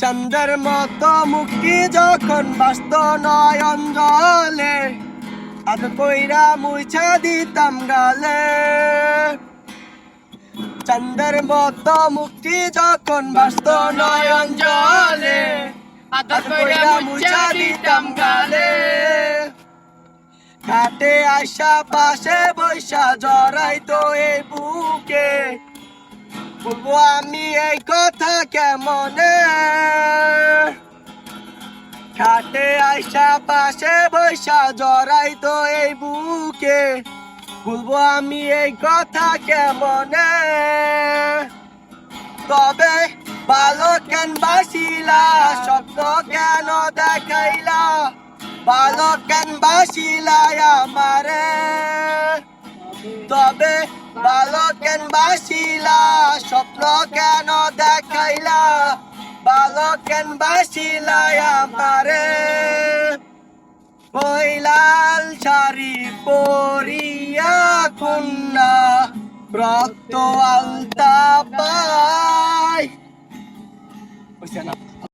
চন্দ্রের মতো মুক্তি যখন বাস্ত নয়ন জলে আদ কইরা মুছা দিতাম গালে। চন্দ্রের মতো মুক্তি যখন বাস্ত নয়ন জলে আদর কইরা মুছা দিতাম গালে। ঘাটে আইসা পাশে বৈশা জড়াই তো এই বুকে বলব আমি এই কথা কেমনে? ঘাটে আইসা পাশে বৈশা জড়াই তো এই বুকে। বলব আমি এই কথা কেমনে? তবে ভালো কেন বাসিলা, স্বপ্ন কেন দেখাইলা? ভালো কেন বাসিলা আমারে? তবে ভালো কেন বাসিলা, স্বপ্ন কেন ভালো বাসিলায়ামারে বাসিলা আমারে। ওই লাল শাড়ি পরিয়া কন্যা রক্ত আলতা না